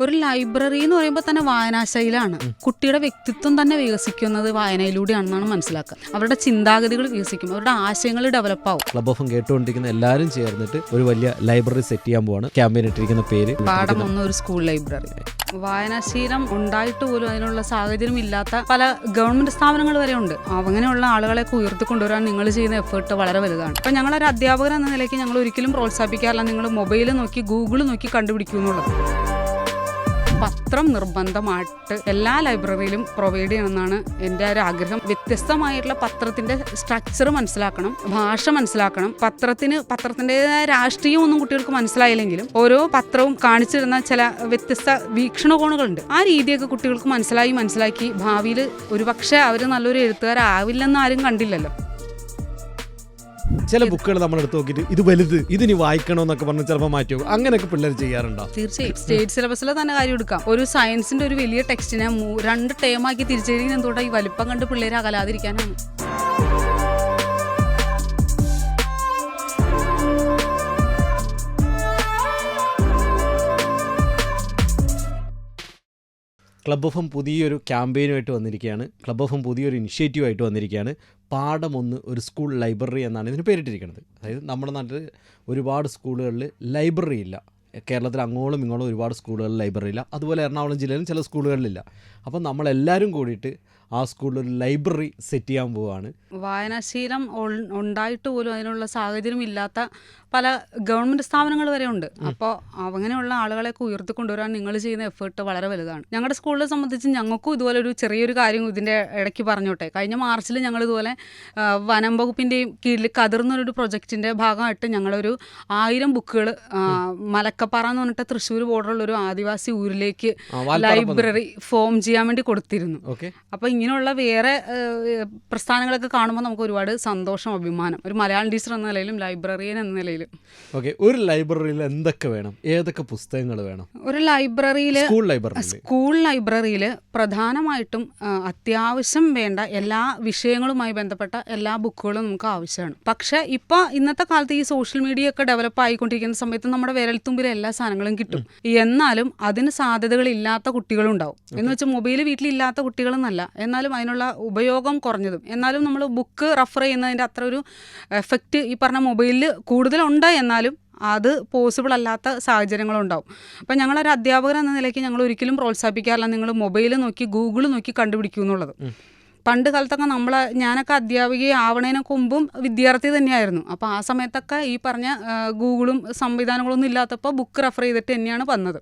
ഒരു ലൈബ്രറി എന്ന് പറയുമ്പോൾ തന്നെ വായനാശൈലാണ്. കുട്ടിയുടെ വ്യക്തിത്വം തന്നെ വികസിക്കുന്നത് വായനയിലൂടെയാണെന്നാണ് മനസ്സിലാക്കുക. അവരുടെ ചിന്താഗതികൾ വികസിക്കും. അവരുടെ ആശയങ്ങൾ ഡെവലപ്പ് ആവും. ക്ലബ് ഓഫ് കേട്ടുകൊണ്ടിരിക്കുന്ന എല്ലാവരും ചേർന്നിട്ട് ഒരു വലിയ ലൈബ്രറി സെറ്റ് ചെയ്യാൻ പോവാണ്. ക്യാമ്പയിൻ ഇട്ടിരിക്കുന്ന പേര്. പാഠം ഒന്ന് ഒരു സ്കൂൾ ലൈബ്രറി വായനാശീലം ഉണ്ടായിട്ട് പോലും അതിനുള്ള സാഹചര്യം ഇല്ലാത്ത പല ഗവൺമെന്റ് സ്ഥാപനങ്ങൾ വരെ ഉണ്ട്. അങ്ങനെയുള്ള ആളുകളെയൊക്കെ ഉയർത്തിക്കൊണ്ടുവരാൻ നിങ്ങൾ ചെയ്യുന്ന എഫേർട്ട് വളരെ വലുതാണ്. അപ്പം ഞങ്ങളൊരു അധ്യാപകർ എന്ന നിലയ്ക്ക് ഞങ്ങൾ ഒരിക്കലും പ്രോത്സാഹിപ്പിക്കാറില്ല. നിങ്ങൾ മൊബൈൽ നോക്കി ഗൂഗിൾ നോക്കി കണ്ടുപിടിക്കൂ എന്നുള്ളത്. പത്രം നിർബന്ധമായിട്ട് എല്ലാ ലൈബ്രറിയിലും പ്രൊവൈഡ് ചെയ്യണമെന്നാണ് എന്റെ ഒരു ആഗ്രഹം. വ്യത്യസ്തമായിട്ടുള്ള പത്രത്തിന്റെ സ്ട്രക്ചർ മനസ്സിലാക്കണം ഭാഷ മനസ്സിലാക്കണം. പത്രത്തിന് പത്രത്തിന്റെതായ രാഷ്ട്രീയം ഒന്നും കുട്ടികൾക്ക് മനസ്സിലായില്ലെങ്കിലും ഓരോ പത്രവും കാണിച്ചിരുന്ന ചില വ്യത്യസ്ത വീക്ഷണകോണുകളുണ്ട്. ആ രീതിയൊക്കെ കുട്ടികൾക്ക് മനസ്സിലായി മനസ്സിലാക്കി ഭാവിയിൽ ഒരുപക്ഷെ അവർ നല്ലൊരു എഴുത്തുകാരാവില്ലെന്ന് ആരും കണ്ടില്ലല്ലോ. ചില ബുക്കുകൾ നമ്മൾ എടുത്ത് നോക്കിയിട്ട് ഇത് വലുത് ഇതിനി വായിക്കണമെന്നൊക്കെ പറഞ്ഞ് ചിലപ്പോൾ മാറ്റി വെക്കും. അങ്ങനെയൊക്കെ പിള്ളേർ ചെയ്യാറുണ്ടോ? തീർച്ചയായും. സ്റ്റേറ്റ് സിലബസിലെ തന്നെ കാര്യം എടുക്കാം. ഒരു സയൻസിന്റെ ഒരു വലിയ ടെക്സ്റ്റിനെ രണ്ട് ടേമാക്കി തിരിച്ചെഴുതി എന്തുകൊണ്ടാണ് ഈ വലിപ്പം കണ്ട് പിള്ളേരെ അകലാതിരിക്കാനാണ്. ക്ലബ് ഓഫും പുതിയൊരു ക്യാമ്പയിനുമായിട്ട് വന്നിരിക്കുകയാണ്. ക്ലബ് ഓഫും പുതിയൊരു ഇനിഷ്യേറ്റീവായിട്ട് വന്നിരിക്കുകയാണ്. പാഠം ഒന്ന് ഒരു സ്കൂൾ ലൈബ്രറി എന്നാണ് ഇതിന് പേരിട്ടിരിക്കുന്നത്. അതായത് നമ്മുടെ നാട്ടിൽ ഒരുപാട് സ്കൂളുകളിൽ ലൈബ്രറി ഇല്ല. കേരളത്തിൽ അങ്ങോളം ഇങ്ങോളം ഒരുപാട് സ്കൂളുകളിൽ ലൈബ്രറി ഇല്ല. അതുപോലെ എറണാകുളം ജില്ലയിലും ചില സ്കൂളുകളിലില്ല അപ്പം നമ്മളെല്ലാവരും കൂടിയിട്ട് ആ സ്കൂളിൽ ഒരു ലൈബ്രറി സെറ്റ് ചെയ്യാൻ പോവുകയാണ് വായനാശീലം ഉണ്ടായിട്ട് പോലും അതിനുള്ള സാഹചര്യം ഇല്ലാത്ത പല ഗവൺമെന്റ് സ്ഥാപനങ്ങൾ വരെ ഉണ്ട്. അപ്പോൾ അങ്ങനെയുള്ള ആളുകളെയൊക്കെ ഉയർത്തിക്കൊണ്ടുവരാൻ നിങ്ങൾ ചെയ്യുന്ന എഫേർട്ട് വളരെ വലുതാണ്. ഞങ്ങളുടെ സ്കൂളിനെ സംബന്ധിച്ച് ഞങ്ങൾക്കും ഇതുപോലെ ഒരു ചെറിയൊരു കാര്യം ഇതിന്റെ ഇടയ്ക്ക് പറഞ്ഞോട്ടെ. കഴിഞ്ഞ മാർച്ചിൽ ഞങ്ങൾ ഇതുപോലെ വനം വകുപ്പിന്റെയും കീഴിൽ കതിർന്നൊരു പ്രൊജക്റ്റിന്റെ ഭാഗമായിട്ട് ഞങ്ങളൊരു ആയിരം ബുക്കുകൾ മലക്കപ്പാറ എന്ന് പറഞ്ഞിട്ട് തൃശ്ശൂർ ബോർഡറുള്ള ഒരു ആദിവാസി ഊരിലേക്ക് ലൈബ്രറി ഫോം ചെയ്യാൻ വേണ്ടി കൊടുത്തിരുന്നു. അപ്പോൾ ഇങ്ങനെയുള്ള വേറെ പ്രസ്ഥാനങ്ങളൊക്കെ കാണുമ്പോൾ നമുക്ക് ഒരുപാട് സന്തോഷം അഭിമാനം. ഒരു മലയാളം ടീച്ചർ എന്ന നിലയിലും ലൈബ്രറിയൻ എന്ന നിലയിലും. ഓക്കെ ഒരു ലൈബ്രറിയിൽ എന്തൊക്കെ വേണം? ഏതൊക്കെ പുസ്തകങ്ങൾ വേണം? ഒരു ലൈബ്രറിയിൽ സ്കൂൾ ലൈബ്രറി സ്കൂൾ ലൈബ്രറിയിൽ പ്രധാനമായിട്ടും അത്യാവശ്യം വേണ്ട എല്ലാ വിഷയങ്ങളുമായി ബന്ധപ്പെട്ട എല്ലാ ബുക്കുകളും നമുക്ക് ആവശ്യമാണ്. പക്ഷെ ഇപ്പോൾ ഇന്നത്തെ കാലത്ത് ഈ സോഷ്യൽ മീഡിയ ഒക്കെ ഡെവലപ്പ് ആയിക്കൊണ്ടിരിക്കുന്ന സമയത്ത് നമ്മുടെ വിരൽത്തുമ്പിൽ എല്ലാ സാധനങ്ങളും കിട്ടും. എന്നാലും അതിന് സാധ്യതകളില്ലാത്ത കുട്ടികളുണ്ടാവും. എന്ന് വെച്ചാൽ മൊബൈൽ വീട്ടിലില്ലാത്ത കുട്ടികളെന്നല്ല എന്നാലും അതിനുള്ള ഉപയോഗം കുറഞ്ഞതും. എന്നാലും നമ്മൾ ബുക്ക് റഫർ ചെയ്യുന്നതിന്റെ അത്ര ഒരു എഫക്റ്റ് ഈ പറഞ്ഞ മൊബൈലിൽ കൂടുതലുണ്ട് എന്നാലും അത് പോസിബിൾ അല്ലാത്ത സാഹചര്യങ്ങളുണ്ടാവും. അപ്പം ഞങ്ങളൊരു അധ്യാപകർ എന്ന നിലയ്ക്ക് ഞങ്ങൾ ഒരിക്കലും പ്രോത്സാഹിപ്പിക്കാറില്ല. നിങ്ങൾ മൊബൈൽ നോക്കി ഗൂഗിൾ നോക്കി കണ്ടുപിടിക്കൂ എന്നുള്ളത്. പണ്ട് കാലത്തൊക്കെ നമ്മൾ ഞാനൊക്കെ അധ്യാപിക ആവണേനൊക്കെ മുമ്പും വിദ്യാർത്ഥി തന്നെയായിരുന്നു. അപ്പോൾ ആ സമയത്തൊക്കെ ഈ പറഞ്ഞ ഗൂഗിളും സംവിധാനങ്ങളൊന്നും ഇല്ലാത്തപ്പോൾ ബുക്ക് റെഫർ ചെയ്തിട്ട് തന്നെയാണ് വന്നത്.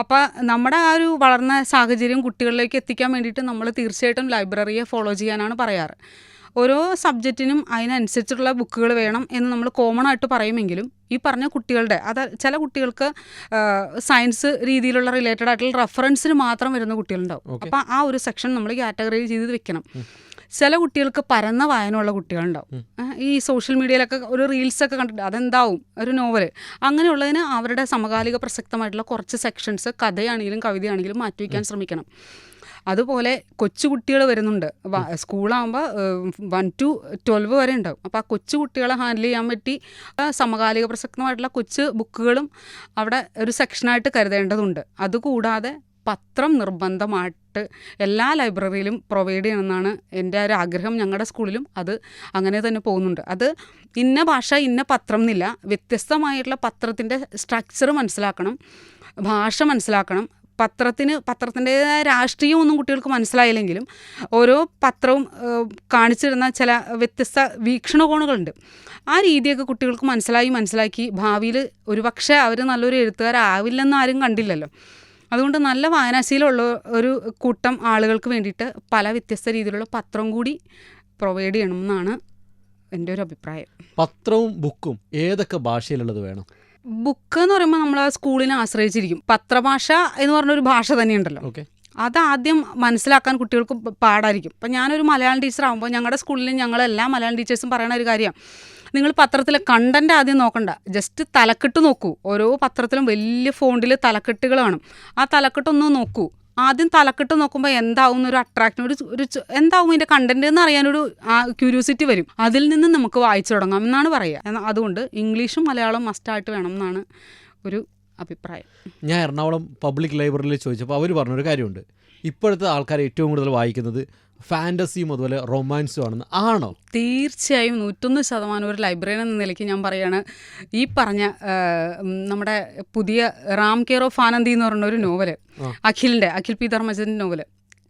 അപ്പോൾ നമ്മുടെ ആ ഒരു വളർന്ന സാഹചര്യം കുട്ടികളിലേക്ക് എത്തിക്കാൻ വേണ്ടിയിട്ട് നമ്മൾ തീർച്ചയായിട്ടും ലൈബ്രറിയെ ഫോളോ ചെയ്യാനാണ് പറയാറ്. ഓരോ സബ്ജക്റ്റിനും അതിനനുസരിച്ചിട്ടുള്ള ബുക്കുകൾ വേണം എന്ന് നമ്മൾ കോമൺ ആയിട്ട് പറയുമെങ്കിലും ഈ പറഞ്ഞ കുട്ടികളുടെ അത് ചില കുട്ടികൾക്ക് സയൻസ് രീതിയിലുള്ള റിലേറ്റഡ് ആയിട്ടുള്ള റെഫറൻസിന് മാത്രം വരുന്ന കുട്ടികളുണ്ടാവും. അപ്പോൾ ആ ഒരു സെക്ഷൻ നമ്മൾ കാറ്റഗറി ചെയ്ത് വെക്കണം. ചില കുട്ടികൾക്ക് പരന്ന വായനയുള്ള കുട്ടികളുണ്ടാവും. ഈ സോഷ്യൽ മീഡിയയിലൊക്കെ ഒരു റീൽസൊക്കെ കണ്ടിട്ട് അതെന്താവും? ഒരു നോവൽ അങ്ങനെയുള്ളതിന് അവരുടെ സമകാലിക പ്രസക്തമായിട്ടുള്ള കുറച്ച് സെക്ഷൻസ് കഥയാണെങ്കിലും കവിതയാണെങ്കിലും മാറ്റി വയ്ക്കാൻ ശ്രമിക്കണം. അതുപോലെ കൊച്ചുകുട്ടികൾ വരുന്നുണ്ട്. സ്കൂളാകുമ്പോൾ വൺ ടു ട്വൽവ് വരെ ഉണ്ടാവും. അപ്പോൾ ആ കൊച്ചു കുട്ടികളെ ഹാൻഡിൽ ചെയ്യാൻ പറ്റി സമകാലിക പ്രസക്തമായിട്ടുള്ള കൊച്ചു ബുക്കുകളും അവിടെ ഒരു സെക്ഷനായിട്ട് കരുതേണ്ടതുണ്ട്. അതുകൂടാതെ പത്രം നിർബന്ധമായിട്ട് എല്ലാ ലൈബ്രറിയിലും പ്രൊവൈഡ് ചെയ്യണമെന്നാണ് എന്റെ ഒരു ആഗ്രഹം ഞങ്ങളുടെ സ്കൂളിലും. അത് അങ്ങനെ തന്നെ പോകുന്നുണ്ട്. അത് ഇന്ന ഭാഷ ഇന്ന പത്രം എന്നില്ല. വ്യത്യസ്തമായിട്ടുള്ള പത്രത്തിന്റെ സ്ട്രക്ചർ മനസ്സിലാക്കണം ഭാഷ മനസ്സിലാക്കണം. പത്രത്തിന് പത്രത്തിന്റെതായ രാഷ്ട്രീയം ഒന്നും കുട്ടികൾക്ക് മനസ്സിലായില്ലെങ്കിലും ഓരോ പത്രവും കാണിച്ചിരുന്ന ചില വ്യത്യസ്ത വീക്ഷണകോണുകളുണ്ട്. ആ രീതിയൊക്കെ കുട്ടികൾക്ക് മനസ്സിലായി മനസ്സിലാക്കി ഭാവിയിൽ ഒരുപക്ഷെ അവർ നല്ലൊരു എഴുത്തുകാരാവില്ലെന്ന് ആരും കണ്ടില്ലല്ലോ. അതുകൊണ്ട് നല്ല വായനാശീലമുള്ള ഒരു കൂട്ടം ആളുകൾക്ക് വേണ്ടിയിട്ട് പല വ്യത്യസ്ത രീതിയിലുള്ള പത്രം കൂടി പ്രൊവൈഡ് ചെയ്യണമെന്നാണ് എന്റെ ഒരു അഭിപ്രായം. പത്രവും ബുക്കും ഏതൊക്കെ ഭാഷയിലുള്ളത് വേണം? ബുക്ക് എന്ന് പറയുമ്പോൾ നമ്മൾ ആ സ്കൂളിനെ ആശ്രയിച്ചിരിക്കും. പത്രഭാഷ എന്ന് പറഞ്ഞൊരു ഭാഷ തന്നെയുണ്ടല്ലോ. ഓക്കെ. അതാദ്യം മനസ്സിലാക്കാൻ കുട്ടികൾക്ക് പാടായിരിക്കും. അപ്പം ഞാനൊരു മലയാളം ടീച്ചർ ആകുമ്പോൾ ഞങ്ങളുടെ സ്കൂളിൽ ഞങ്ങളെല്ലാ മലയാളം ടീച്ചേഴ്സും പറയുന്ന ഒരു കാര്യം. നിങ്ങൾ പത്രത്തിലെ കണ്ടന്റ് ആദ്യം നോക്കണ്ട. ജസ്റ്റ് തലക്കെട്ട് നോക്കൂ. ഓരോ പത്രത്തിലും വലിയ ഫോണ്ടിൽ തലക്കെട്ടുകൾ കാണും. ആ തലക്കെട്ടൊന്ന് നോക്കൂ. ആദ്യം തലക്കെട്ട് നോക്കുമ്പോൾ എന്താവും ഒരു അട്രാക്ഷൻ ഒരു ഒരു എന്താവും ഇതിന്റെ കണ്ടന്റ് എന്ന് അറിയാനൊരു ക്യൂരിയോസിറ്റി വരും. അതിൽ നിന്ന് നമുക്ക് വായിച്ചു തുടങ്ങാം എന്നാണ് പറയുക. അതുകൊണ്ട് ഇംഗ്ലീഷും മലയാളവും മസ്റ്റായിട്ട് വേണം എന്നാണ് ഒരു അഭിപ്രായം. ഞാൻ എറണാകുളം പബ്ലിക് ലൈബ്രറിയിൽ ചോദിച്ചപ്പോൾ അവർ പറഞ്ഞൊരു കാര്യമുണ്ട്. ഇപ്പോഴത്തെ ആൾക്കാർ ഏറ്റവും കൂടുതൽ വായിക്കുന്നത് ഫാന്റസിയും അതുപോലെ റൊമാൻസും ആണെന്ന്. ആണോ? തീർച്ചയായും നൂറ്റൊന്ന് ശതമാനം ഒരു ലൈബ്രറിയൻ എന്ന നിലയ്ക്ക് ഞാൻ പറയാണ്. ഈ പറഞ്ഞ നമ്മുടെ പുതിയ റാം കെയർ ഓഫ് ആനന്ദി എന്ന് പറഞ്ഞ ഒരു നോവൽ. അഖിലിന്റെ അഖിൽ പി ധർമ്മജന്റെ നോവൽ.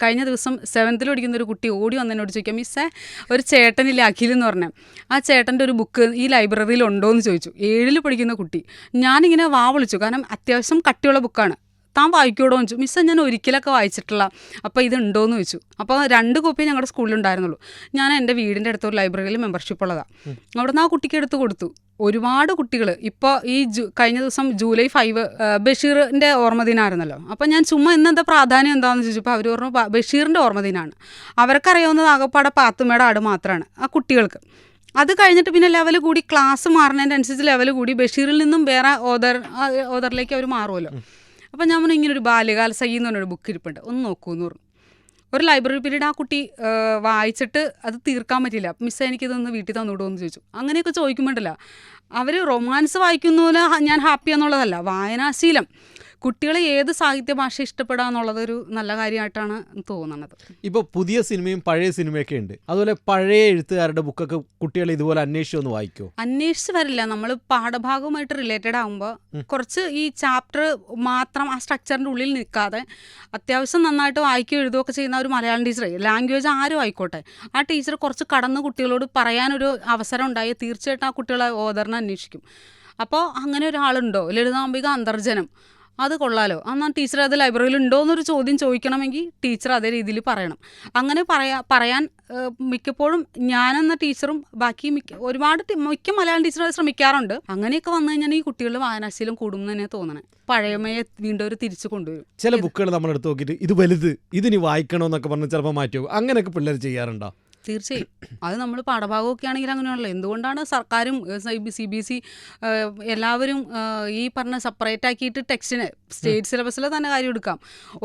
കഴിഞ്ഞ ദിവസം സെവൻത്തിൽ പഠിക്കുന്ന ഒരു കുട്ടി ഓടി വന്നതിനോട് ചോദിക്കാം മിസ്സേ ഒരു ചേട്ടനില്ലേ അഖിൽ എന്ന് പറഞ്ഞ? ആ ചേട്ടന്റെ ഒരു ബുക്ക് ഈ ലൈബ്രറിയിൽ ഉണ്ടോ? എന്ന് ചോദിച്ചു. ഏഴിൽ പഠിക്കുന്ന കുട്ടി. ഞാനിങ്ങനെ വാ വിളിച്ചു. കാരണം അത്യാവശ്യം കട്ടിയുള്ള ബുക്കാണ്. താൻ വായിക്കൂടോ എന്ന് ചോദിച്ചു. മിസ്സേ ഞാൻ ഒരിക്കലൊക്കെ വായിച്ചിട്ടുള്ള അപ്പോൾ ഇത് ഉണ്ടോയെന്ന് ചോദിച്ചു. അപ്പോൾ രണ്ട് കോപ്പി ഞങ്ങളുടെ സ്കൂളിൽ ഉണ്ടായിരുന്നുള്ളൂ. ഞാൻ എന്റെ വീടിന്റെ അടുത്തൊരു ലൈബ്രറിയിൽ മെമ്പർഷിപ്പ് ഉള്ളതാണ് അവിടെ നിന്ന് ആ കുട്ടിക്ക് എടുത്ത് കൊടുത്തു. ഒരുപാട് കുട്ടികൾ ഇപ്പോൾ ഈ ജു കഴിഞ്ഞ ദിവസം ജൂലൈ ഫൈവ് ബഷീറിന്റെ ഓർമ്മദിനായിരുന്നല്ലോ അപ്പോൾ ഞാൻ ചുമ്മാ ഇന്നെന്താ പ്രാധാന്യം എന്താണെന്ന് ചോദിച്ചപ്പോൾ അവർ പറഞ്ഞു "ബ- ബഷീറിന്റെ ഓർമ്മദിനാണ് അവർക്കറിയാവുന്നത് ആകപ്പാടെ പാത്തുമ്മയുടെ ആട് മാത്രമാണ് ആ കുട്ടികൾക്ക്. അത് കഴിഞ്ഞിട്ട് പിന്നെ ലെവൽ കൂടി ക്ലാസ് മാറുന്നതിന്റെ അനുസരിച്ച് ലെവൽ കൂടി ബഷീറിൽ നിന്നും വേറെ ഓദർ ഓദറിലേക്ക് അവർ മാറുമല്ലോ അപ്പോൾ ഞാൻ പറഞ്ഞു ഇങ്ങനെ ഒരു ബാല്യകാല സഖി എന്ന് പറഞ്ഞൊരു ബുക്ക് ഇരിപ്പുണ്ട്. ഒന്ന് നോക്കൂ എന്ന് പറഞ്ഞു. ഒരു ലൈബ്രറി പീരീഡ് ആ കുട്ടി വായിച്ചിട്ട് അത് തീർക്കാൻ പറ്റില്ല മിസ്സേ എനിക്കിതൊന്ന് വീട്ടിൽ തന്നുവിടുമോ എന്ന് ചോദിച്ചു. അങ്ങനെയൊക്കെ ചോദിക്കുമ്പോണ്ടല്ല അവർ റൊമാൻസ് വായിക്കുന്നതിൽ ഞാൻ ഹാപ്പി എന്നുള്ളതല്ല വായനാശീലം. കുട്ടികളെ ഏത് സാഹിത്യ ഭാഷ ഇഷ്ടപ്പെടുക എന്നുള്ളതൊരു നല്ല കാര്യമായിട്ടാണ് തോന്നുന്നത്. ഇപ്പോൾ പുതിയ സിനിമയും പഴയ സിനിമയൊക്കെ ഉണ്ട്. അതുപോലെ പഴയ എഴുത്തുകാരുടെ ബുക്കൊക്കെ കുട്ടികൾ ഇതുപോലെ അന്വേഷിച്ച് ഒന്ന് വായിക്കുമോ അന്വേഷിച്ച് വരില്ല. നമ്മൾ പാഠഭാഗവുമായിട്ട് റിലേറ്റഡ് ആകുമ്പോൾ കുറച്ച് ഈ ചാപ്റ്റർ മാത്രം ആ സ്ട്രക്ചറിന്റെ ഉള്ളിൽ നിൽക്കാതെ അത്യാവശ്യം നന്നായിട്ട് വായിക്കുകയും എഴുതുകയൊക്കെ ചെയ്യുന്ന ഒരു മലയാളം ടീച്ചർ ലാംഗ്വേജ് ആരും ആയിക്കോട്ടെ. ആ ടീച്ചർ കുറച്ച് കടന്ന് കുട്ടികളോട് പറയാനൊരു അവസരം ഉണ്ടായി തീർച്ചയായിട്ടും ആ കുട്ടികളെ ഓദറിനെ അന്വേഷിക്കും. അപ്പോൾ അങ്ങനെ ഒരാളുണ്ടോ? ലളിതാംബിക അന്തർജനം. അത് കൊള്ളാലോ. എന്നാൽ ടീച്ചർ അത് ലൈബ്രറിയിൽ ഉണ്ടോ എന്നൊരു ചോദ്യം ചോദിക്കണമെങ്കിൽ ടീച്ചർ അതേ രീതിയിൽ പറയണം. അങ്ങനെ പറയാ പറയാൻ മിക്കപ്പോഴും ഞാനെന്ന ടീച്ചറും ബാക്കി മിക്ക ഒരുപാട് മിക്ക മലയാളം ടീച്ചർ ശ്രമിക്കാറുണ്ട്. അങ്ങനെയൊക്കെ വന്നു കഴിഞ്ഞാൽ ഈ കുട്ടികളുടെ വായനാശീലം കൂടും തന്നെ തോന്നണേ. പഴയമയെ വീണ്ടും ഒരു തിരിച്ചു കൊണ്ടുവരും. ചില ബുക്കുകൾ നമ്മൾ എടുത്ത് നോക്കിയിട്ട് ഇത് വലുത് ഇതിനി വായിക്കണമെന്നൊക്കെ പറഞ്ഞ് ചിലപ്പോൾ മാറ്റി അങ്ങനെയൊക്കെ പിള്ളേർ ചെയ്യാറുണ്ടോ? തീർച്ചയായും. അത് നമ്മൾ പാഠഭാഗമൊക്കെ ആണെങ്കിൽ അങ്ങനെയാണല്ലോ. എന്തുകൊണ്ടാണ് സർക്കാരും സി ബി എസ് ഇ എല്ലാവരും ഈ പറഞ്ഞ സെപ്പറേറ്റ് ആക്കിയിട്ട് ടെക്സ്റ്റിന് സ്റ്റേറ്റ് സിലബസിലെ തന്നെ കാര്യം എടുക്കാം.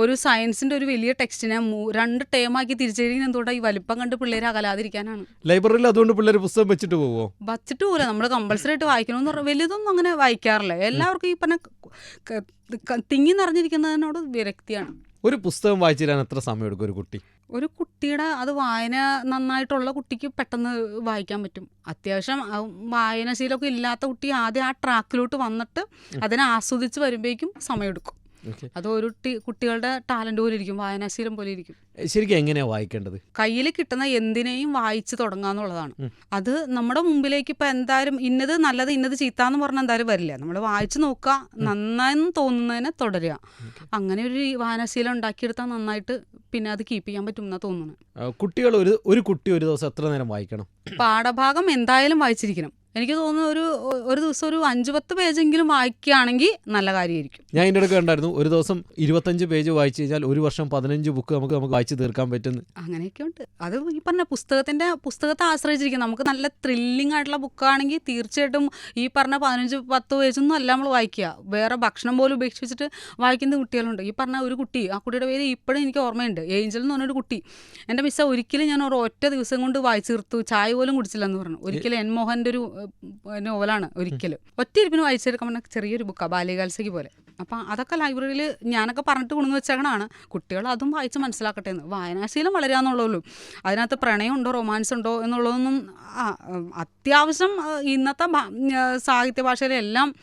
ഒരു സയൻസിന്റെ ഒരു വലിയ ടെക്സ്റ്റിനെ രണ്ട് ടേമാക്കി തിരിച്ചറിയുന്നത് എന്തുകൊണ്ടാണ് ഈ വലിപ്പം കണ്ട് പിള്ളേരെ അകലാതിരിക്കാനാണ്? ലൈബ്രറിയിൽ അതുകൊണ്ട് പിള്ളേർ പുസ്തകം വെച്ചിട്ട് പോവോ? വച്ചിട്ട് പോലെ നമ്മൾ കമ്പൾസറി ആയിട്ട് വായിക്കണമെന്ന് പറഞ്ഞാൽ വലുതൊന്നും അങ്ങനെ വായിക്കാറില്ല. എല്ലാവർക്കും ഈ പറഞ്ഞ തിങ്ങി നിറഞ്ഞിരിക്കുന്നതിനോട് വിരക്തിയാണ്. ഒരു പുസ്തകം വായിച്ചു തരാൻ എത്ര സമയം എടുക്കും ഒരു കുട്ടി? ഒരു കുട്ടിയുടെ അത് വായന നന്നായിട്ടുള്ള കുട്ടിക്ക് പെട്ടെന്ന് വായിക്കാൻ പറ്റും. അത്യാവശ്യം വായനാശീലമൊക്കെ ഇല്ലാത്ത കുട്ടി ആദ്യം ആ ട്രാക്കിലോട്ട് വന്നിട്ട് അതിനെ ആസ്വദിച്ച് വരുമ്പോഴേക്കും സമയമെടുക്കും. അത് ഒരു കുട്ടികളുടെ ടാലന്റ് പോലെ ഇരിക്കും വായനാശീലം പോലെ ഇരിക്കും. ശരിക്കും എങ്ങനെയാണ് വായിക്കേണ്ടത്? കയ്യിൽ കിട്ടുന്ന എന്തിനേയും വായിച്ചു തുടങ്ങാന്നുള്ളതാണ് അത് നമ്മുടെ മുമ്പിലേക്ക് ഇപ്പൊ എന്തായാലും ഇന്നത് നല്ലത് ഇന്നത് ചീത്താന്ന് പറഞ്ഞാൽ എന്തായാലും വരില്ല. നമ്മൾ വായിച്ചു നോക്കുക നന്നായെന്ന് തോന്നുന്നതിനെ തുടരുക. അങ്ങനെ ഒരു വായനാശീലം ഉണ്ടാക്കിയെടുത്താൽ നന്നായിട്ട് പിന്നെ അത് കീപ്പ് ചെയ്യാൻ പറ്റും തോന്നുന്നു തോന്നുന്നത് കുട്ടികൾ ഒരു ഒരു കുട്ടി ഒരു ദിവസം എത്ര നേരം വായിക്കണം? പാഠഭാഗം എന്തായാലും വായിച്ചിരിക്കണം. എനിക്ക് തോന്നുന്നു ഒരു ഒരു ദിവസം ഒരു അഞ്ച് പത്ത് പേജെങ്കിലും വായിക്കുകയാണെങ്കിൽ നല്ല കാര്യമായിരിക്കും. ഞാൻ ഇതിന്റെ ഇടയ്ക്ക് കണ്ടായിരുന്നു ഒരു ദിവസം ഇരുപത്തഞ്ച് പേജ് വായിച്ചു കഴിഞ്ഞാൽ ഒരു വർഷം പതിനഞ്ച് ബുക്ക് നമുക്ക് നമുക്ക് വായിച്ചു തീർക്കാൻ പറ്റുന്നു അങ്ങനെയൊക്കെ ഉണ്ട്. അത് ഈ പറഞ്ഞ പുസ്തകത്തിന്റെ പുസ്തകത്തെ ആശ്രയിച്ചിരിക്കും. നമുക്ക് നല്ല ത്രില്ലിംഗ് ആയിട്ടുള്ള ബുക്കാണെങ്കിൽ തീർച്ചയായിട്ടും ഈ പറഞ്ഞ പതിനഞ്ച് പത്ത് പേജൊന്നും അല്ല നമ്മൾ വായിക്കുക. വേറെ ഭക്ഷണം പോലും ഉപേക്ഷിച്ചിട്ട് വായിക്കുന്ന കുട്ടികളുണ്ട്. ഈ പറഞ്ഞ ഒരു കുട്ടി ആ കുട്ടിയുടെ പേര് ഇപ്പോഴും എനിക്ക് ഓർമ്മയുണ്ട്. ഏഞ്ചൽ എന്ന് പറഞ്ഞൊരു കുട്ടി. എന്റെ മിസ്സ ഒരിക്കലും ഞാൻ ഒരു ഒറ്റ ദിവസം കൊണ്ട് വായിച്ചു തീർത്തു. ചായ പോലും കുടിച്ചില്ലെന്ന് പറഞ്ഞു. ഒരിക്കലും എൻ മോഹന്റെ ഒരു നോവലാണ് ഒരിക്കലും. ഒറ്റ ഇരിപ്പിന് വായിച്ചെടുക്കാൻ ചെറിയൊരു ബുക്കാണ് ബാല്യകാലസഖി പോലെ. അപ്പം അതൊക്കെ ലൈബ്രറിയിൽ ഞാനൊക്കെ പറഞ്ഞിട്ട് കൊണ്ടുവന്ന് വെച്ചേക്കണാണ് കുട്ടികൾ അതും വായിച്ച് മനസ്സിലാക്കട്ടെ എന്ന്. വായനാശീലം വളരാന്നുള്ളൂ അതിനകത്ത് പ്രണയമുണ്ടോ റൊമാൻസ് ഉണ്ടോ എന്നുള്ളതൊന്നും അത്യാവശ്യം ഇന്നത്തെ സാഹിത്യ ഭാഷയിലെല്ലാം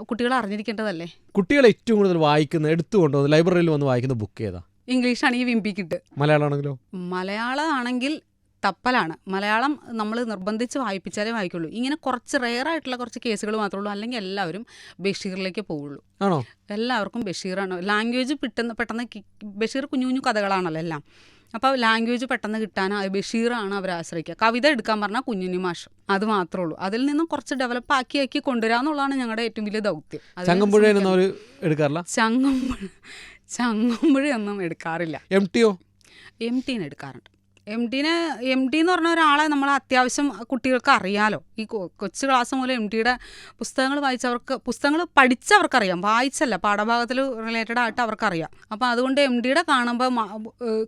കുട്ടികൾ അറിഞ്ഞിരിക്കേണ്ടതല്ലേ? കുട്ടികൾ ഏറ്റവും കൂടുതൽ വായിക്കുന്ന എടുത്തുകൊണ്ടോ ലൈബ്രറിയിൽ വന്ന് വായിക്കുന്ന ബുക്ക് ഏതാ? ഇംഗ്ലീഷാണെങ്കിൽ വിമ്പിക്കിട്ട് മലയാളമാണെങ്കിലോ? മലയാളമാണെങ്കിൽ തപ്പലാണ്. മലയാളം നമ്മൾ നിർബന്ധിച്ച് വായിപ്പിച്ചാലേ വായിക്കുള്ളൂ. ഇങ്ങനെ കുറച്ച് റെയർ ആയിട്ടുള്ള കുറച്ച് കേസുകൾ മാത്രമേ ഉള്ളൂ. അല്ലെങ്കിൽ എല്ലാവരും ബഷീറിലേക്ക് പോവുള്ളൂ. ആണോ? എല്ലാവർക്കും ബഷീറാണ്. ലാംഗ്വേജ് പെട്ടെന്ന് പെട്ടെന്ന് ബഷീർ കുഞ്ഞു കുഞ്ഞു കഥകളാണല്ലോ എല്ലാം. അപ്പോൾ ലാംഗ്വേജ് പെട്ടെന്ന് കിട്ടാൻ ബഷീറാണ് അവർ ആശ്രയിക്കുക. കവിത എടുക്കാൻ പറഞ്ഞാൽ കുഞ്ഞുണ്ണി മാഷ്. അത് മാത്രമേ ഉള്ളൂ. അതിൽ നിന്നും കുറച്ച് ഡെവലപ്പ് ആക്കി ആക്കി കൊണ്ടുവരാന്നുള്ളതാണ് ഞങ്ങളുടെ ഏറ്റവും വലിയ ദൗത്യം. ചങ്ങമ്പുഴ ചങ്ങമ്പുഴ ചങ്ങമ്പുഴയൊന്നും എടുക്കാറില്ല. എം ടിയോ എം ടീന് എടുക്കാറുണ്ട്. എം ഡിനെ എം ഡി എന്ന് പറഞ്ഞ ഒരാളെ നമ്മൾ അത്യാവശ്യം കുട്ടികൾക്ക് അറിയാലോ. ഈ കൊച്ചു ക്ലാസ് മുതൽ എം ഡിയുടെ പുസ്തകങ്ങൾ വായിച്ചവർക്ക് പുസ്തകങ്ങൾ പഠിച്ചവർക്കറിയാം. വായിച്ചല്ല പാഠഭാഗത്തിൽ റിലേറ്റഡ് ആയിട്ട് അവർക്കറിയാം. അപ്പോൾ അതുകൊണ്ട് എം ഡിയുടെ കാണുമ്പോൾ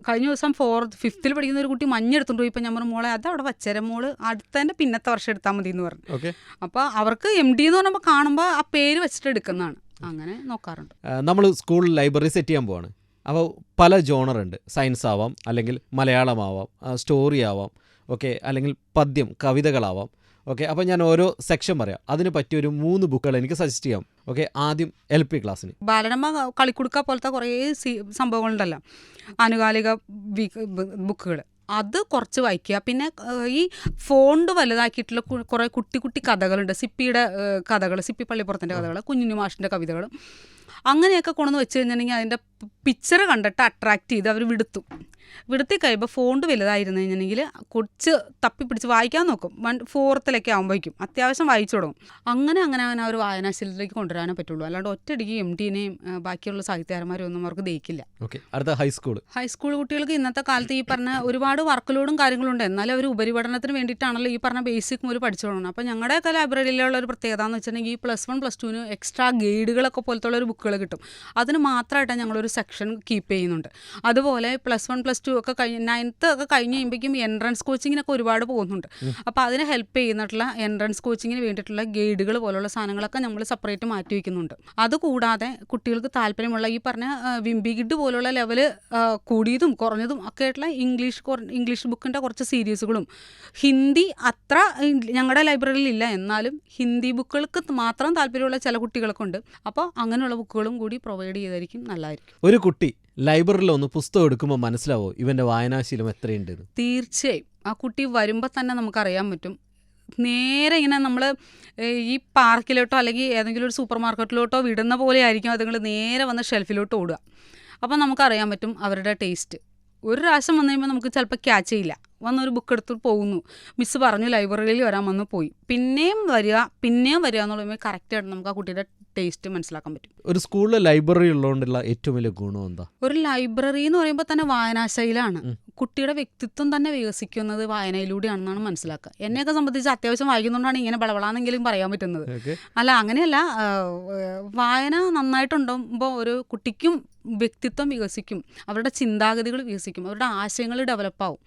കഴിഞ്ഞ ദിവസം ഫോർത്ത് ഫിഫ്ത്തിൽ പഠിക്കുന്ന ഒരു കുട്ടി മഞ്ഞെടുത്തുകൊണ്ട് പോയി. ഇപ്പം ഞാൻ പറഞ്ഞു മോളെ അത് അവിടെ വച്ചേരം. മോൾ അടുത്തതിന്റെ പിന്നത്തെ വർഷം എടുത്താൽ മതി എന്ന് പറഞ്ഞു. ഓക്കെ. അപ്പോൾ അവർക്ക് എം ഡി എന്ന് പറയുമ്പോൾ കാണുമ്പോൾ ആ പേര് വെച്ചിട്ട് എടുക്കുന്നതാണ്. അങ്ങനെ നോക്കാറുണ്ട്. നമ്മൾ സ്കൂൾ ലൈബ്രറി സെറ്റ് ചെയ്യാൻ പോവാണ്. അപ്പോൾ പല ജോണറുണ്ട് സയൻസ് ആവാം അല്ലെങ്കിൽ മലയാളമാവാം സ്റ്റോറി ആവാം ഓക്കെ അല്ലെങ്കിൽ പദ്യം കവിതകളാവാം ഓക്കെ അപ്പോൾ ഞാൻ ഓരോ സെക്ഷൻ പറയാം. അതിന് പറ്റിയ ഒരു മൂന്ന് ബുക്കുകൾ എനിക്ക് സജസ്റ്റ് ചെയ്യാം ഓക്കെ ആദ്യം എൽ പി ക്ലാസ്സിന്. ബാലരമ കളിക്കുടുക്ക പോലത്തെ കുറേ സംഭവങ്ങളുണ്ടല്ലോ. ആനുകാലിക ബുക്കുകൾ. അത് കുറച്ച് വായിക്കുക. പിന്നെ ഈ ഫോണ്ട് വലുതാക്കിയിട്ടുള്ള കുറേ കുട്ടി കുട്ടി കഥകളുണ്ട്. സിപ്പിയുടെ കഥകൾ സിപ്പി പള്ളിപ്പുറത്തിന്റെ കഥകൾ കുഞ്ഞുണ്ണി മാഷിന്റെ കവിതകൾ. അങ്ങനെയൊക്കെ കൊണ്ടുവന്ന് വെച്ച് കഴിഞ്ഞിട്ടുണ്ടെങ്കിൽ അതിന്റെ പിക്ചർ കണ്ടിട്ട് അട്രാക്ട് ചെയ്ത് അവർ വിടുത്തു. വിടുത്തി കഴിയുമ്പോൾ ഫോണ്ട് വലുതായിരുന്നു കഴിഞ്ഞിട്ടുണ്ടെങ്കിൽ കുറച്ച് തപ്പി പിടിച്ച് വായിക്കാൻ നോക്കും. വൺ ഫോർത്തിലൊക്കെ ആകുമ്പോഴേക്കും അത്യാവശ്യം വായിച്ചു തുടങ്ങും. അങ്ങനെ അങ്ങനെ അങ്ങനെ അവർ ഒരു വായനാശീലത്തിലേക്ക് കൊണ്ടുവരാനേ പറ്റുള്ളൂ. അല്ലാണ്ട് ഒറ്റയടിക്ക് എം ടിനെയും ബാക്കിയുള്ള സാഹിത്യകാരന്മാരും ഒന്നും അവർക്ക് ദഹിക്കില്ല. ഓക്കെ അടുത്ത ഹൈസ്കൂൾ ഹൈസ്കൂൾ കുട്ടികൾക്ക് ഇന്നത്തെ കാലത്ത് ഈ പറഞ്ഞ ഒരുപാട് വർക്ക് ലോഡും കാര്യങ്ങളുണ്ട്. എന്നാലും അവർ ഉപരിപഠനത്തിന് വേണ്ടിയിട്ടാണല്ലോ ഈ പറഞ്ഞ ബേസിക് മുതൽ പഠിച്ചു തുടങ്ങുന്നത്. അപ്പോൾ ഞങ്ങളുടെയൊക്കെ ലൈബ്രറിയിലുള്ള ഒരു പ്രത്യേകത എന്ന് വെച്ചിട്ടുണ്ടെങ്കിൽ ഈ പ്ലസ് വൺ പ്ലസ് ടുവിന് എക്സ്ട്രാ ഗൈഡുകളൊക്കെ പോലത്തെ ഉള്ള ഒരു ബുക്കുകൾ കിട്ടും. അതിന് മാത്രമായിട്ടാണ് ഞങ്ങളൊരു സെക്ഷൻ കീപ്പ് ചെയ്യുന്നുണ്ട്. അതുപോലെ പ്ലസ് വൺ പ്ലസ് ടു ഒക്കെ കഴിഞ്ഞ് നയൻത്ത് ഒക്കെ കഴിഞ്ഞ് കഴിയുമ്പോഴേക്കും എൻട്രൻസ് കോച്ചിങ്ങിനൊക്കെ ഒരുപാട് പോകുന്നുണ്ട്. അപ്പോൾ അതിനെ ഹെൽപ്പ് ചെയ്യുന്നിട്ടുള്ള എൻട്രൻസ് കോച്ചിങ്ങിന് വേണ്ടിയിട്ടുള്ള ഗൈഡുകൾ പോലുള്ള സാധനങ്ങളൊക്കെ നമ്മൾ സെപ്പറേറ്റ് മാറ്റി വയ്ക്കുന്നുണ്ട് അതുകൂടാതെ കുട്ടികൾക്ക് താല്പര്യമുള്ള ഈ പറഞ്ഞ വിംബി പോലുള്ള ലെവൽ കൂടിയതും കുറഞ്ഞതും ഒക്കെ ആയിട്ടുള്ള ഇംഗ്ലീഷ് ഇംഗ്ലീഷ് ബുക്കിന്റെ കുറച്ച് സീരീസുകളും ഹിന്ദി അത്ര ഞങ്ങളുടെ ലൈബ്രറിയിൽ ഇല്ല. എന്നാലും ഹിന്ദി ബുക്കുകൾക്ക് മാത്രം താല്പര്യമുള്ള ചില കുട്ടികൾക്കുണ്ട്. അപ്പോൾ അങ്ങനെയുള്ള ബുക്കുകളും കൂടി പ്രൊവൈഡ് ചെയ്തായിരിക്കും നല്ലതായിരിക്കും ഒരു കുട്ടി ലൈബ്രറിയിൽ ഒന്ന് പുസ്തകം എടുക്കുമ്പോൾ മനസ്സിലാവോ ഇവന്റെ വായനാശീലം എത്രയുണ്ടെന്ന്? തീർച്ചയായും. ആ കുട്ടി വരുമ്പോൾ തന്നെ നമുക്കറിയാൻ പറ്റും. നേരെ ഇങ്ങനെ നമ്മൾ ഈ പാർക്കിലോട്ടോ അല്ലെങ്കിൽ ഏതെങ്കിലും ഒരു സൂപ്പർ മാർക്കറ്റിലോട്ടോ വിടുന്ന പോലെ ആയിരിക്കും അതുങ്ങൾ നേരെ വന്ന് ഷെൽഫിലോട്ട് ഓടുക. അപ്പോൾ നമുക്കറിയാൻ പറ്റും അവരുടെ ടേസ്റ്റ്. ഒരു പ്രാവശ്യം വന്നു കഴിയുമ്പോൾ നമുക്ക് ചിലപ്പോൾ ക്യാച്ച് ചെയ്യില്ല. വന്നൊരു ബുക്ക് എടുത്ത് പോകുന്നു. മിസ് പറഞ്ഞു ലൈബ്രറിയിൽ വരാൻ വന്ന് പോയി. പിന്നെയും വരിക പിന്നെയും വരിക എന്ന് പറയുമ്പോൾ കറക്റ്റായിട്ട് നമുക്ക് ആ കുട്ടിയുടെ ടേസ്റ്റ് മനസ്സിലാക്കാൻ പറ്റും. ഒരു സ്കൂളിലെ ലൈബ്രറി ഉള്ളതുകൊണ്ടുള്ള ഏറ്റവും വലിയ ഗുണം എന്താ? ഒരു ലൈബ്രറി എന്ന് പറയുമ്പോൾ തന്നെ വായനാശൈലാണ്. കുട്ടിയുടെ വ്യക്തിത്വം തന്നെ വികസിക്കുന്നത് വായനയിലൂടെയാണെന്നാണ് മനസ്സിലാക്കുക. എന്നെയൊക്കെ സംബന്ധിച്ച് അത്യാവശ്യം വായിക്കുന്നതുകൊണ്ടാണ് ഇങ്ങനെ ബളബളാന്നെങ്കിലും പറയാൻ പറ്റുന്നത്. അല്ല അങ്ങനെയല്ല വായന നന്നായിട്ടുണ്ടാകുമ്പോൾ ഒരു കുട്ടിക്കും വ്യക്തിത്വം വികസിക്കും അവരുടെ ചിന്താഗതികൾ വികസിക്കും അവരുടെ ആശയങ്ങൾ ഡെവലപ്പാവും.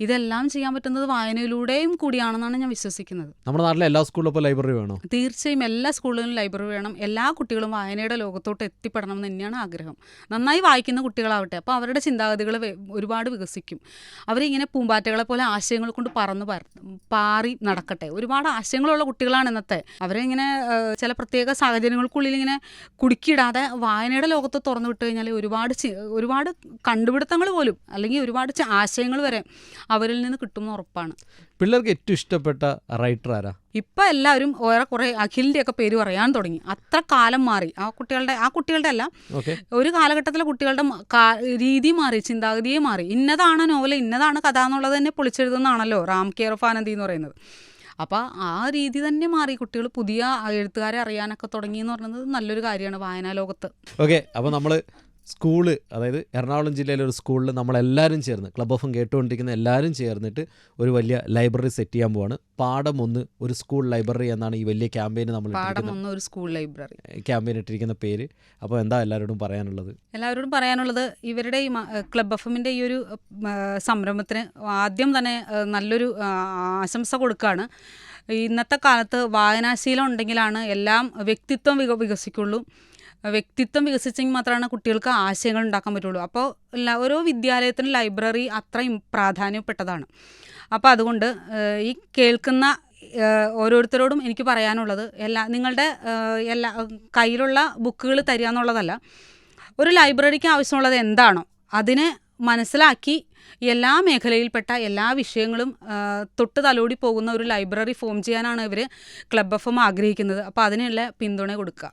ഇതെല്ലാം ചെയ്യാൻ പറ്റുന്നത് വായനയിലൂടെയും കൂടിയാണെന്നാണ് ഞാൻ വിശ്വസിക്കുന്നത്. നമ്മുടെ നാട്ടിലെ എല്ലാ സ്കൂളിലും ലൈബ്രറി വേണം? തീർച്ചയായും എല്ലാ സ്കൂളിലും ലൈബ്രറി വേണം. എല്ലാ കുട്ടികളും വായനയുടെ ലോകത്തോട്ട് എത്തിപ്പെടണം എന്ന് തന്നെയാണ് ആഗ്രഹം. നന്നായി വായിക്കുന്ന കുട്ടികളാവട്ടെ അപ്പോൾ അവരുടെ ചിന്താഗതികൾ ഒരുപാട് വികസിക്കും. അവരിങ്ങനെ പൂമ്പാറ്റകളെ പോലെ ആശയങ്ങൾ കൊണ്ട് പറന്ന് പാറി നടക്കട്ടെ. ഒരുപാട് ആശയങ്ങളുള്ള കുട്ടികളാണ് ഇന്നത്തെ. അവരിങ്ങനെ ചില പ്രത്യേക സാഹചര്യങ്ങൾക്കുള്ളിൽ ഇങ്ങനെ കുടുക്കിയിടാതെ വായനയുടെ ലോകത്ത് തുറന്നു വിട്ട് കഴിഞ്ഞാൽ ഒരുപാട് ഒരുപാട് കണ്ടുപിടുത്തങ്ങൾ പോലും അല്ലെങ്കിൽ ഒരുപാട് ആശയങ്ങൾ വരെ അവരിൽ നിന്ന് കിട്ടുമെന്ന് ഉറപ്പാണ്. പിള്ളേർക്ക് ഏറ്റവും ഇഷ്ടപ്പെട്ട റൈറ്റർ ആരാ? ഇപ്പം എല്ലാവരും ഓരോ കുറെ അഖിലിന്റെ ഒക്കെ പേര് പറയാൻ തുടങ്ങി. അത്ര കാലം മാറി. ആ കുട്ടികളുടെ ആ കുട്ടികളുടെ അല്ല. ഒരു കാലഘട്ടത്തിലെ കുട്ടികളുടെ രീതി മാറി ചിന്താഗതിയെ മാറി. ഇന്നതാണ് നോവൽ ഇന്നതാണ് കഥ എന്നുള്ളത് തന്നെ പൊളിച്ചെഴുതുന്നതാണല്ലോ റാം കെയർ ഓഫ് ആനന്ദി എന്ന് പറയുന്നത്. അപ്പോൾ ആ രീതി തന്നെ മാറി. കുട്ടികൾ പുതിയ എഴുത്തുകാരെ അറിയാനൊക്കെ തുടങ്ങി എന്ന് പറയുന്നത് നല്ലൊരു കാര്യമാണ് വായനാ ലോകത്ത് ഓക്കെ. അപ്പോൾ നമ്മൾ സ്കൂൾ അതായത് എറണാകുളം ജില്ലയിലെ ഒരു സ്കൂളിൽ നമ്മളെല്ലാവരും ചേർന്ന് ക്ലബ് ഓഫും കേട്ടുകൊണ്ടിരിക്കുന്ന എല്ലാവരും ചേർന്നിട്ട് ഒരു വലിയ ലൈബ്രറി സെറ്റ് ചെയ്യാൻ പോവാണ്. പാഠം ഒന്ന് ഒരു സ്കൂൾ ലൈബ്രറി എന്നാണ് ഈ വലിയ ക്യാമ്പയിന് നമ്മൾ ഒരു സ്കൂൾ ലൈബ്രറി. ക്യാമ്പയിൻ ഇട്ടിരിക്കുന്ന പേര്. അപ്പോൾ എന്താ എല്ലാവരോടും പറയാനുള്ളത്? എല്ലാവരോടും പറയാനുള്ളത് ഇവരുടെ ഈ ക്ലബ് എഫ് എമ്മിന്റെ ഈ ഒരു സംരംഭത്തിന് ആദ്യം തന്നെ നല്ലൊരു ആശംസ കൊടുക്കുകയാണ് ഇന്നത്തെ കാലത്ത് വായനാശീലം ഉണ്ടെങ്കിലാണ് എല്ലാം വ്യക്തിത്വം വിക വികസിക്കുള്ളൂ. വ്യക്തിത്വം വികസിച്ചെങ്കിൽ മാത്രമാണ് കുട്ടികൾക്ക് ആശയങ്ങൾ ഉണ്ടാക്കാൻ പറ്റുള്ളൂ. അപ്പോൾ ഓരോ വിദ്യാലയത്തിനും ലൈബ്രറി അത്രയും പ്രാധാന്യപ്പെട്ടതാണ്. അപ്പോൾ അതുകൊണ്ട് ഈ കേൾക്കുന്ന ഓരോരുത്തരോടും എനിക്ക് പറയാനുള്ളത് എല്ലാ നിങ്ങളുടെ എല്ലാ കയ്യിലുള്ള ബുക്കുകൾ തരിക എന്നുള്ളതല്ല ഒരു ലൈബ്രറിക്ക് ആവശ്യമുള്ളത് എന്താണോ അതിനെ മനസ്സിലാക്കി എല്ലാ മേഖലയിൽപ്പെട്ട എല്ലാ വിഷയങ്ങളും തൊട്ട് തലോടി പോകുന്ന ഒരു ലൈബ്രറി ഫോം ചെയ്യാനാണ് ഇവർ ക്ലബ് എഫ് എം ആഗ്രഹിക്കുന്നത്. അപ്പോൾ അതിനുള്ള പിന്തുണ കൊടുക്കുക.